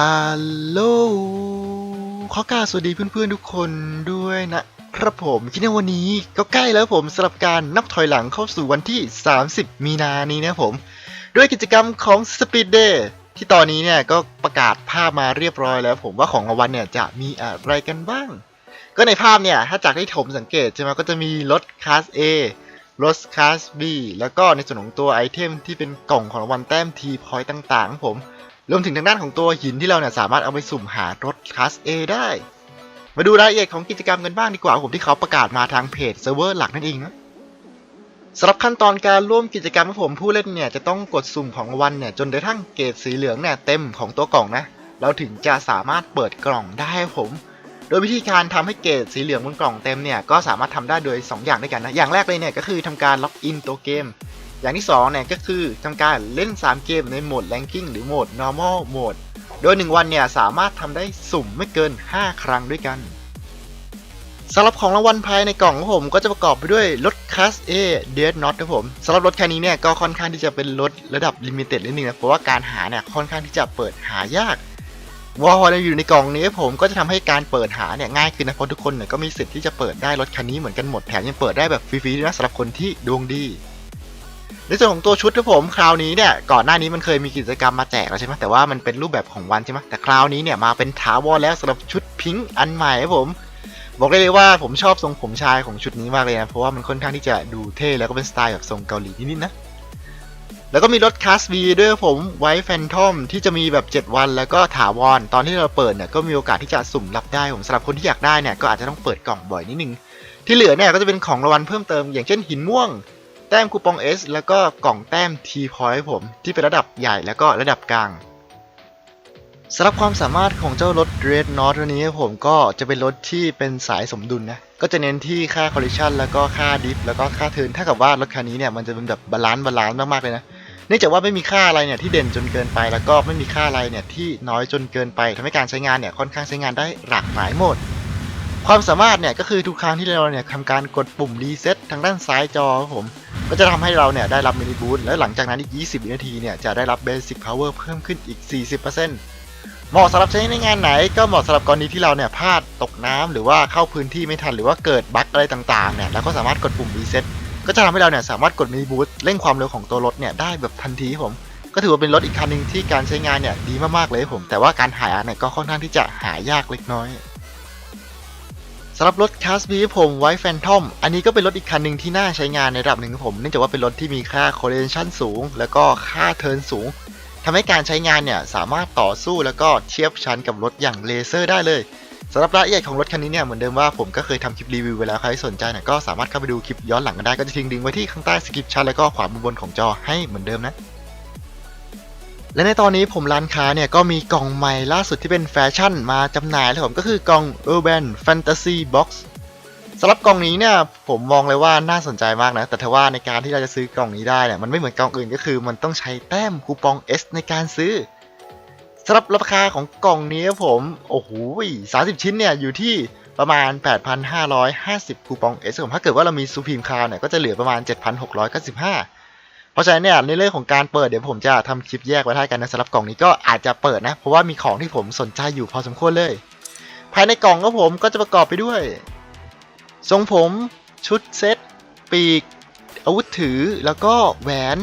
ฮัลโหล ขอกราสวัสดีเพื่อนๆทุกคนด้วยนะครับผม คิดว่าวันนี้ก็ใกล้แล้วผมสำหรับการนับถอยหลังเข้าสู่วันที่ 30 มีนานี้นะผม ด้วยกิจกรรมของ Speed Day ที่ตอนนี้เนี่ยก็ประกาศภาพมาเรียบร้อยแล้ว ผมว่าของรางวัลเนี่ยจะมีอะไรกันบ้าง ก็ในภาพเนี่ย ถ้าจากที่ผมสังเกตใช่ไหมก็จะมีรถคลาส A รถคลาส B แล้วก็ในส่วนของตัวไอเทมที่เป็นกล่องของรางวัลแต้ม T point ต่างๆ ผม รวมถึงทางด้านของตัวหินที่เราเนี่ยสามารถเอาไปสุ่มหารถคลาส A ได้ มาดูรายละเอียดของกิจกรรมกันบ้างดีกว่าผมที่เขาประกาศมาทางเพจเซิร์ฟเวอร์หลักนั่นเองนะสำหรับขั้นตอนการร่วมกิจกรรมของผมผู้เล่นเนี่ยจะต้องกดสุ่มของวัลเนี่ยจนกระทั่งเกรดสีเหลืองเนี่ยเต็มของตัวกล่องนะ เราถึงจะสามารถเปิดกล่องได้ผม โดยวิธีการทำให้เกรดสีเหลืองบนกล่องเต็มเนี่ยก็สามารถทำได้โดย 2 อย่างด้วยกันนะอย่างแรกเลยเนี่ยก็คือทำการล็อกอินตัวเกม อย่างที่2เนี่ยก็คือทำการเล่น 3 เกมในโหมด ranking หรือโหมด normal mode โดย 1 วันเนี่ยสามารถทำได้สุ่มไม่เกิน 5 ครั้งด้วยกันสำหรับของรางวัลภายในกล่องของผมก็จะประกอบไปด้วยรถคลาส A Dead Not ครับผมสำหรับรถคันนี้เนี่ยก็ค่อนข้างที่จะเป็นรถระดับลิมิเต็ดนิดนึงนะเพราะว่าการหาเนี่ยค่อนข้างที่จะเปิดหายากวอลเราอยู่ในกล่องนี้ผมก็จะทำให้การเปิดหาเนี่ยง่ายขึ้นนะเพราะทุกคนเนี่ยก็มีสิทธิ์ที่จะเปิดได้รถคันนี้เหมือนกันหมดแถมยังเปิดได้แบบฟรีๆด้วยนะสำหรับคนที่ดวงดี ในส่วนของตัวชุดครับผมคราวนี้เนี่ยก่อนหน้านี้มันเคยมีกิจกรรมมาแจกแล้วใช่ไหมแต่ว่ามันเป็นรูปแบบของวันใช่ไหมแต่คราวนี้เนี่ยมาเป็นถาวรแล้วสำหรับชุดพิงค์อันใหม่ครับผม บอกได้เลยว่าผมชอบทรงผมชายของชุดนี้มากเลยนะเพราะว่ามันค่อนข้างที่จะดูเท่แล้วก็เป็นสไตล์แบบทรงเกาหลีนิดๆนะแล้วก็มีรถคลาส V ด้วยผมไว้แฟนทอมที่จะมีแบบ 7 วัน แล้วก็ถาวรตอนที่เราเปิดเนี่ยก็มีโอกาสที่จะสุ่มรับได้ผมสำหรับคนที่อยากได้เนี่ยก็อาจจะต้องเปิดกล่องบ่อยนิดนึงที่เหลือเนี่ยก็จะเป็นของรางวัลเพิ่มเติมอย่างเช่นหินม่วง แต้มคูปอง S แล้วก็กล่องแต้ม T point ผม ที่เป็นระดับใหญ่แล้วก็ระดับกลางสำหรับความสามารถของเจ้ารถ Red n o t ตัวนี้ผมก็จะเป็นรถที่เป็นสายสมดุลนะก็จะเน้นที่ค่า collision แล้วก็ค่าดิฟแล้วก็ค่าเทินถ้ากับว่ารถคันนี้เนี่ยมันจะเป็นแบบบาลานซ์บาลานซ์มากๆเลยนะเนื่องจากว่าไม่มีค่าอะไรเนี่ยที่เด่นจนเกินไป แล้วก็ไม่มีค่าอะไรเนี่ยที่น้อยจนเกินไปทำให้การใช้งานเนี่ยค่อนข้างใช้งานได้หลากหลายโหมด ความสามารถเนี่ยก็คือทุกครั้งที่เราเนี่ยทำการกดปุ่มรีเซ็ตทางด้านซ้ายจอครับผม ก็จะทำให้เราเนี่ยได้รับมินิบูสต์และหลังจากนั้นอีก 20 วินาทีเนี่ยจะได้รับเบสิ c พาวเวอร์เพิ่มขึ้นอีก 40%เหมาะสำหรับใช้ในงานไหน ก็เหมาะสำหรับกรณีที่เราเนี่ยพลาดตกน้ำหรือว่าเข้าพื้นที่ไม่ทันหรือว่าเกิดบั๊กอะไรต่างๆเนี่ยแล้วก็สามารถกดปุ่มรีเซ็ตก็จะทำให้เราเนี่ยสามารถกดมินิบูสต์เร่งความเร็วของตัวรถเนี่ยได้แบบทันทีผมก็ถือว่าเป็นรถอีกคันหนึ่งที่การใช้งานเนี่ยดีมากๆเลยผม แต่ว่าการหาเนี่ยก็ค่อนข้างที่จะหายากเล็กน้อย สำหรับรถคาสบีผมไว้แฟนทอม อันนี้ก็เป็นรถอีกคันหนึ่งที่น่าใช้งานในระดับหนึ่งครับผมเนื่องจากว่าเป็นรถที่มีค่า correlation สูง แล้วก็ค่าเทิร์นสูงทำให้การใช้งานเนี่ยสามารถต่อสู้แล้วก็เทียบชั้นกับรถอย่างเลเซอร์ได้เลยสำหรับรายละเอียดของรถคันนี้เนี่ยเหมือนเดิมว่าผมก็เคยทำคลิปรีวิวไว้แล้วใครสนใจเนี่ยก็สามารถเข้าไปดูคลิปย้อนหลังกันได้ก็จะทิ้งลิงก์ไว้ที่ข้างใต้สคริปชั่นแล้วก็ขวามุมบนของจอให้เหมือนเดิมนะ และในตอนนี้ผมร้านค้าเนี่ยก็มีกล่องใหม่ล่าสุดที่เป็นแฟชั่นมาจำหน่ายแล้วผมก็คือกล่อง Urban Fantasy Box สำหรับกล่องนี้เนี่ยผมมองเลยว่าน่าสนใจมากนะ แต่ถ้าว่าในการที่เราจะซื้อกล่องนี้ได้เนี่ยมันไม่เหมือนกล่องอื่นก็คือ มันต้องใช้แต้มคูปอง S ในการซื้อสำหรับราคาของกล่องนี้ผม โอ้โห30ชิ้นเนี่ยอยู่ที่ประมาณ 8,550 คูปอง S ผมถ้าเกิดว่าเรามีซูพีมคาร์เนี่ยก็จะเหลือประมาณ 7,695 เพราะฉะนั้นเนี่ยในเรื่องของการเปิดเดี๋ยวผมจะทำคลิปแยกไว้ให้กันนะสำหรับกล่องนี้ก็อาจจะเปิดนะ เพราะว่ามีของที่ผมสนใจอยู่พอสมควรเลย ภายในกล่องครับผมก็จะประกอบไปด้วย ทรงผมชุดเซ็ตปีก อาวุธถือแล้วก็แหวน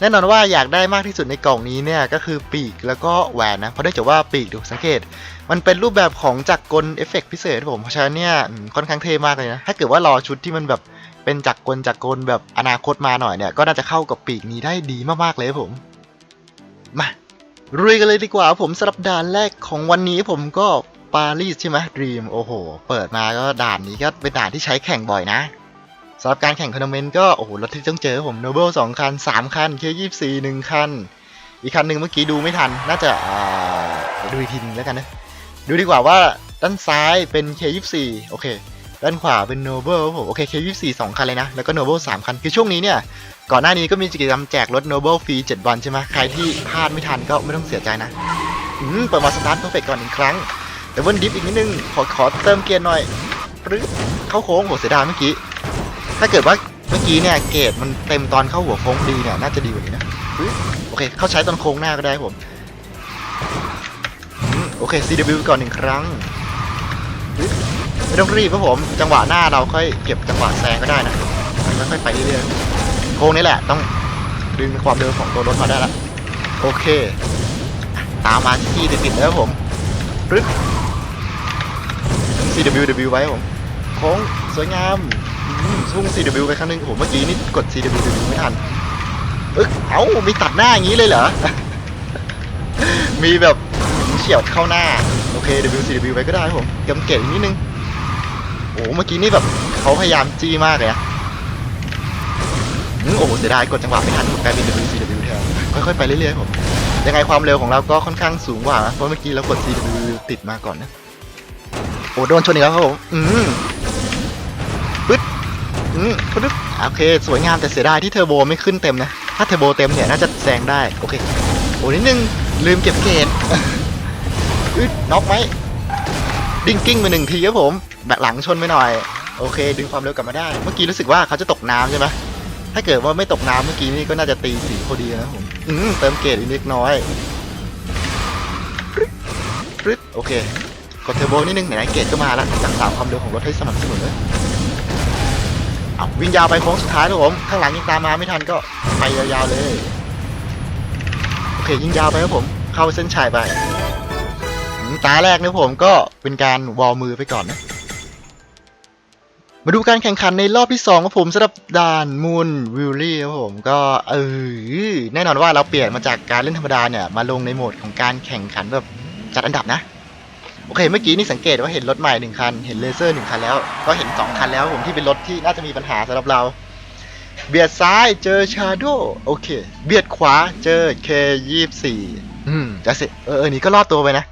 แน่นอนว่าอยากได้มากที่สุดในกล่องนี้เนี่ยก็คือปีกแล้วก็แหวนนะเพราะเนื่องจากว่าปีกดูสังเกต มันเป็นรูปแบบของจักรกลเอฟเฟกพิเศษผมเพราะฉะนั้นเนี่ยค่อนข้างเท่มากเลยนะถ้าเกิดว่ารอชุดที่มันแบบ เป็นจักรกลจักรกลแบบอนาคตมาหน่อยเนี่ย ก็น่าจะเข้ากับปีกนี้ได้ดีมากๆเลยผม มารุยกันเลยดีกว่าผมสำหรับด่านแรกของวันนี้ผมก็ปารีสใช่ไหมดรีมโอ้โห เปิดมาก็ด่านนี้ก็เป็นด่านที่ใช้แข่งบ่อยนะสำหรับการแข่งทัวร์นาเมนต์ก็โอ้โหรถที่ต้องเจอผมโนเบิลสองคันสามคันเคยี่สี่หนึ่งคัน อีกคันหนึ่งเมื่อกี้ดูไม่ทัน น่าจะอ่าดูอีกทีนึงแล้วกันนะ ดูดีกว่าว่าด้านซ้ายเป็น K24 โอเค ด้านขวาเป็น Noble ครับผมโอเค K24 สองคันเลยนะ แล้วก็ Noble สามคัน คือช่วงนี้เนี่ย ก่อนหน้านี้ก็มีกิจกรรมแจกรถ Noble ฟรี7วันใช่ไหมใครที่พลาดไม่ทันก็ไม่ต้องเสียใจนะ อืมเปิดมาสตาร์ทเพอร์เฟกก่อนหนึ่งครั้ง แต่วันดิฟอีกนิดนึง ขอขอเติมเกียร์หน่อยปรึ๊ดเข้าโค้งโหเสียดายเมื่อกี้ ถ้าเกิดว่าเมื่อกี้เนี่ยเกรดมันเต็มตอนเข้าหัวโค้งดีเนี่ยน่าจะดีกว่านี้นะโอเค เข้าใช้ตอนโค้งหน้าก็ได้ผมอเค CW ก่อนหนึ่งครั้ง ไม่ต้องรีบครับผม จังหวะหน้าเราค่อยเก็บจังหวะแซงก็ได้นะค่อยๆไปเรื่อยๆโค้งนี้แหละ ต้องดึงความเร็วของตัวรถมาได้ละโอเค ตามมาที่ติดๆแล้วครับผมปึ๊บ CWW ไว้ผมโค้งสวยงามอืมพุ่ง CW ไปครั้งหนึงโอ้โหเมื่อกี้นี่กด CWW ไม่ทันเอ้ยเอ้ามีตัดหน้าอย่างนี้เลยเหรอ มีแบบเฉียวเข้าหน้า โอเค WCW ไปก็ได้ผมกำเกตอีกนิดนึง โอ้เมื่อกี้นี่แบบเขาพยายามจี้มากเลยอะอืมโอ้เสียดายกดจังหวะไม่ทันกลายเป็น WCW แทนค่อยๆไปเรื่อยๆผมยังไงความเร็วของเราก็ค่อนข้างสูงกว่าเพราะเมื่อกี้เรากด CW ติดมาก่อนนะโอ้โดนชนอีกแล้วครับผมอืมปึ๊ดอืมปึ๊ดโอเค สวยงามแต่เสียดายที่เทอร์โบไม่ขึ้นเต็มนะ ถ้าเทอร์โบเต็มเนี่ยน่าจะแซงได้ โอเค โอ้นิดนึง ลืมเก็บเกรดอึดน็อกไหมดิ้งกิ้งไปหนึ่งทีครับผม หลังชนไปหน่อย โอเค ดึงความเร็วกลับมาได้ เมื่อกี้รู้สึกว่าเขาจะตกน้ำใช่ไหมถ้าเกิดว่าไม่ตกน้ำเมื่อกี้นี่ก็น่าจะตีสีพอดีนะผม อืมเติมเกรดอีกเล็กน้อยปึ๊ดโอเค กดเทอร์โบนิดนึงไหนๆเกรดก็มาแล้วรักษาความเร็วของรถให้สม่ำเสมอเอาวิ่งยาวไปโค้งสุดท้ายครับผม ข้างหลังยังตามมาไม่ทันก็ไปยาวๆเลย โอเค ยิงยาวไปครับผม เข้าเส้นชัยไปตาแรกนะผมก็เป็นการวอลมือไปก่อนนะ มาดูการแข่งขันในรอบที่2ครับผมสำหรับด่านมูนวิลลี่ครับผมก็เออแน่นอนว่าเราเปลี่ยนมาจากการเล่นธรรมดาเนี่ยมาลงในโหมดของการแข่งขันแบบจัดอันดับนะ โอเค เมื่อกี้นี่สังเกตว่าเห็นรถใหม่หนึ่งคัน เห็นเลเซอร์หนึ่งคันแล้ว ก็เห็นสองคันแล้วผมที่เป็นรถที่น่าจะมีปัญหาสำหรับเรา เบียดซ้ายเจอชาโดโอเค เบียดขวาเจอเคยี่สี่อืมจะเสร็จเออเออนี่ก็รอดตัวไปนะ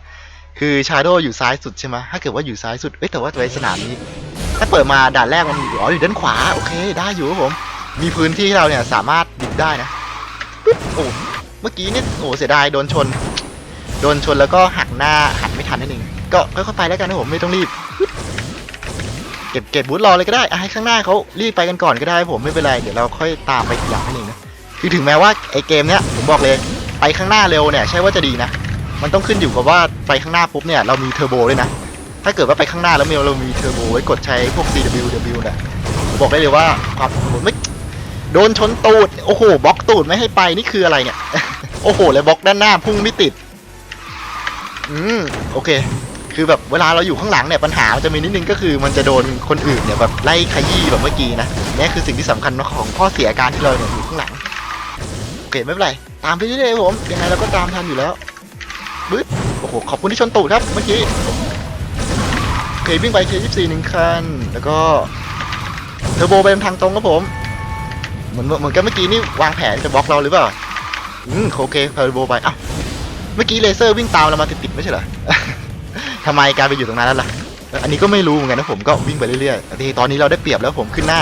คือชาโดอยู่ซ้ายสุดใช่ไหมถ้าเกิดว่าอยู่ซ้ายสุดเอ้แต่ว่าในสนามนี้ ถ้าเปิดมาด่านแรกมันอ๋ออยู่ด้านขวาโอเคได้อยู่ครับผม มีพื้นที่เราเนี่ยสามารถดิบได้นะปึ๊บโอ้เมื่อกี้นี่โอ้เสียดายโดนชน โดนชนแล้วก็หักหน้าหันไม่ทันนั่นเองก็ค่อยๆไปแล้วกันนะผมไม่ต้องรีบเก็บเก็บบูธรอเลยก็ได้อะให้ข้างหน้าเขารีบไปกันก่อนก็ได้ผมไม่เป็นไรเดี๋ยวเราค่อยตามไปทีหลังนั่นเองนะคือถึงแม้ว่าไอเกมเนี้ยผมบอกเลยไปข้างหน้าเร็วเนี่ยใช่ว่าจะดีนะ มันต้องขึ้นอยู่กับว่าไปข้างหน้าปุ๊บเนี่ยเรามีเทอร์โบด้วยนะ ถ้าเกิดว่าไปข้างหน้าแล้วมีเรามีเทอร์โบไว้กดใช้พวก CWW เนี่ยบอกได้เลยว่าความผมไม่โดนชนตูด โอ้โหบล็อกตูดไม่ให้ไปนี่คืออะไรเนี่ย โอ้โหแล้วบล็อกด้านหน้าพุ่งไม่ติด อืมโอเค คือแบบเวลาเราอยู่ข้างหลังเนี่ยปัญหามันจะมีนิดนึงก็คือมันจะโดนคนอื่นเนี่ยแบบไล่ขยี้แบบเมื่อกี้นะนี่คือสิ่งที่สำคัญของข้อเสียการที่เราเนี่ยอยู่ข้างหลังโอเคไม่เป็นไรตามไปเรื่อยๆผมยังไงเราก็ตามทันอยู่แล้วบึ๊ดโอ้โหขอบคุณที่ชนตูดครับเมื่อกี้ เควิ่งไปเคยี่สี่หนึ่งคัน แล้วก็เทอร์โบไปทางตรงครับผม เหมือนเหมือนกับเมื่อกี้นี่วางแผนจะบล็อกเราหรือเปล่า อืมโอเคเทอร์โบไปอ้าวเมื่อกี้เลเซอร์วิ่งตามเรามาติดๆไม่ใช่เหรอทำไมการไปอยู่ตรงนั้นแล้วล่ะ อันนี้ก็ไม่รู้เหมือนกันนะผมก็วิ่งไปเรื่อยๆทีตอนนี้เราได้เปรียบแล้วผมขึ้นหน้า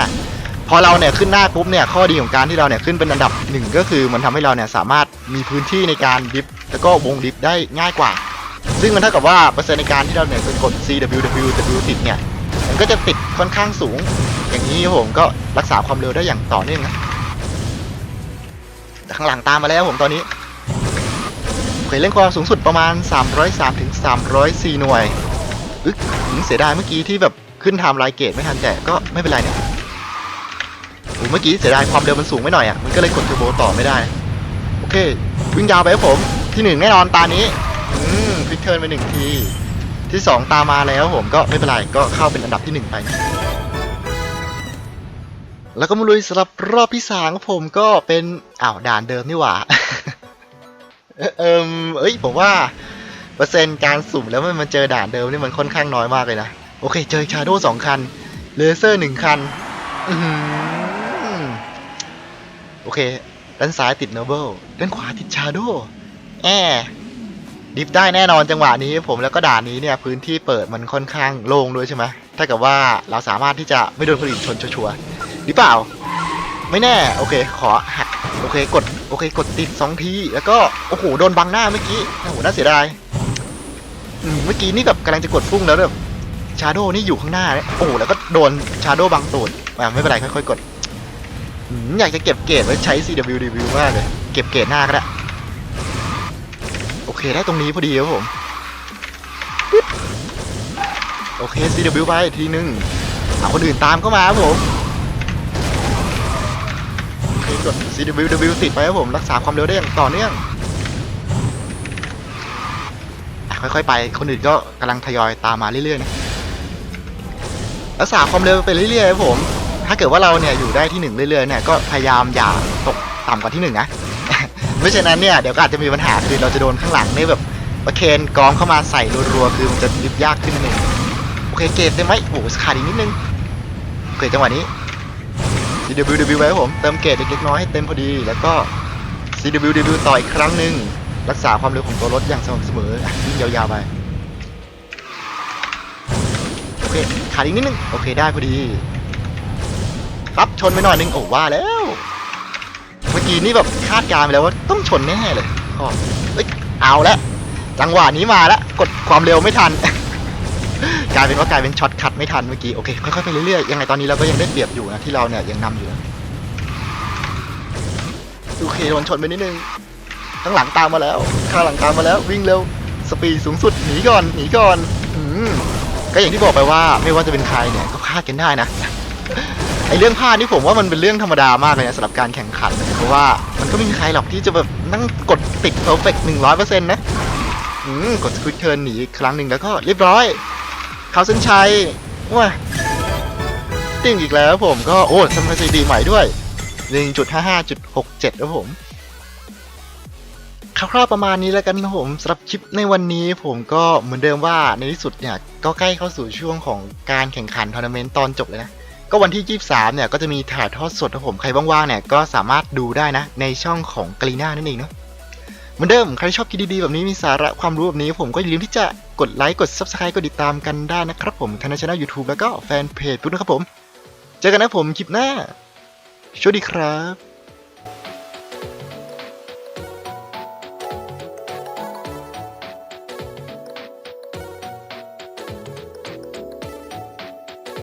พอเราเนี่ยขึ้นหน้าปุ๊บเนี่ยข้อดีของการที่เราเนี่ยขึ้นเป็นอันดับหนึ่งก็คือมันทำให้เราเนี่ยสามารถมีพื้นที่ในการดิฟแล้วก็วงดิฟได้ง่ายกว่า ซึ่งมันเท่ากับว่าเปอร์เซ็นต์ในการที่เราเนี่ยจะกด CWW ติดเนี่ย มันก็จะติดค่อนข้างสูง อย่างนี้ผมก็รักษาความเร็วได้อย่างต่อเนื่องนะแต่ข้างหลังตามมาแล้วผมตอนนี้เคยเล่นความสูงสุดประมาณ 303ถึง304 หน่วยอึ๊กถึงเสียดายเมื่อกี้ที่แบบขึ้นไทม์ไลน์เกตไม่ทันแต่ก็ไม่เป็นไรเนี่ยโอ้เมื่อกี้เสียดายความเร็วมันสูงไม่หน่อยอะ มันก็เลยกดเทอร์โบต่อไม่ได้ โอเค วิ่งยาวไปครับผม ที่หนึ่งแน่นอนตานี้ อืมพลิกเทิร์นไปหนึ่งทีที่สองตามมาแล้วผมก็ไม่เป็นไรก็เข้าเป็นอันดับที่หนึ่งไป แล้วก็มาลุยสำหรับรอบที่สามผมก็เป็นอ้าวด่านเดิมนี่หว่าเออเอิมเอ้ยผมว่าเปอร์เซ็นต์การสุ่มแล้วมันมาเจอด่านเดิมนี่มันค่อนข้างน้อยมากเลยนะ โอเค เจอชาโดสองคันเลเซอร์หนึ่งคันโอเค ด้านซ้ายติดโนเบิลด้านขวาติดชาโดแอ ดิฟได้แน่นอนจังหวะนี้ผมแล้วก็ด่านนี้เนี่ยพื้นที่เปิดมันค่อนข้างโล่งด้วยใช่ไหมถ้ากับว่าเราสามารถที่จะไม่โดนคนอื่นชนชัวร์หรือเปล่า ไม่แน่โอเค ขอหักโอเคกดโอเค กดติดสองทีแล้วก็โอ้โหโดนบังหน้าเมื่อกี้โอ้โหน่าเสียดายเมื่อกี้นี่แบบกำลังจะกดพุ่งแล้วแบบชาโดนี่อยู่ข้างหน้าเนี่ยโอ้โหแล้วก็โดนชาโดบังตูดอ่าไม่เป็นไรค่อยๆกดอยากจะเก็บเกรดไว้ใช้ CWDW มากเลย เก็บเกรดหน้าก็ได้ เคได้ตรงนี้พอดีครับผม โอเค CW ไปทีนึงเอาคนอื่นตามเข้ามาครับผมโอเคกด CW ติดไปครับผม รักษาความเร็วได้อย่างต่อเนื่องค่อยๆไป คนอื่นก็กำลังทยอยตามมาเรื่อยๆนะรักษาความเร็วไปเรื่อยๆครับผม ถ้าเกิดว่าเราเนี่ยอยู่ได้ที่หนึ่งเรื่อยๆเนี่ยก็พยายามอย่าตกต่ำกว่าที่หนึ่งนะ ไม่เช่นั้นเนี่ยเดี๋ยวก็อาจจะมีปัญหาคือเราจะโดนข้างหลังเนี่แบบประเคนกองเข้ามาใส่รัวๆคือมันจะลิบยากขึ้นนั่นเองโอเคเกตได้ไหมโอ้โหขาดอีกนิดนึงโอเคจังหวะนี้ CWW ไว้ครับผมเติมเกตเล็กๆน้อยให้เต็มพอดี แล้วก็ CWW ต่ออีกครั้งหนึ่งรักษาความเร็วของตัวรถอย่างสม่ำเสมออะวิ่งยาวๆไปโอเคขาดอีกนิดนึงโอเคได้พอดีปั๊บชนไปหน่อยนึงโอ้ว่าแล้ว เมื่อกี้นี่แบบคาดการณ์ไปแล้วว่าต้องชนแน่เลยก็เอ้ยเอาละจังหวะนี้มาแล้วกดความเร็วไม่ทัน กลายเป็นว่ากลายเป็นช็อตคัดไม่ทันเมื่อกี้โอเคค่อยๆไปเรื่อยๆยังไงตอนนี้เราก็ยังได้เปรียบอยู่นะที่เราเนี่ยยังนำอยู่โอเคโดนชนไปนิดนึงข้างหลังตามมาแล้วข้างหลังตามมาแล้ววิ่งเร็วสปีดสูงสุดหนีก่อนหนีก่อนอืมก็อย่างที่บอกไปว่าไม่ว่าจะเป็นใครเนี่ยก็คาดกันได้นะ ไอเรื่องพลาดนี่ผมว่ามันเป็นเรื่องธรรมดามากเลยนะสำหรับการแข่งขันเพราะว่ามันก็ไม่มีใครหรอกที่จะแบบนั่งกดติดเพอร์เฟกต์หนึ่งร้อยเปอร์เซ็นต์นะอืมกดสควิตเทิร์นหนีอีกครั้งหนึ่งแล้วก็เรียบร้อยเข้าเส้นชัยว้าติ้งอีกแล้วผมก็โอ้ทำสถิติใหม่ด้วย 1.55.67ครับผมคร่าวๆประมาณนี้แล้วกันนะผมสำหรับคลิปในวันนี้ผมก็เหมือนเดิมว่าในที่สุดเนี่ย ก็ใกล้เข้าสู่ช่วงของการแข่งขันทัวร์นาเมนต์ตอนจบเลยนะ ก็วันที่ 23 เนี่ยก็จะมีถ่ายทอดสดนะผมใครว่างๆเนี่ยก็สามารถดูได้นะในช่องของกรีน่านั่นเองเนาะเหมือนเดิมใครชอบคลิปดีๆแบบนี้มีสาระความรู้แบบนี้ ผมก็อย่าลืมที่จะกดไลค์กด Subscribe กดติดตามกันได้นะครับผมทางช่องยูทูบแล้วก็แฟนเพจด้วยนะครับผม เจอกันนะผมคลิปหน้าสวัสดีครับ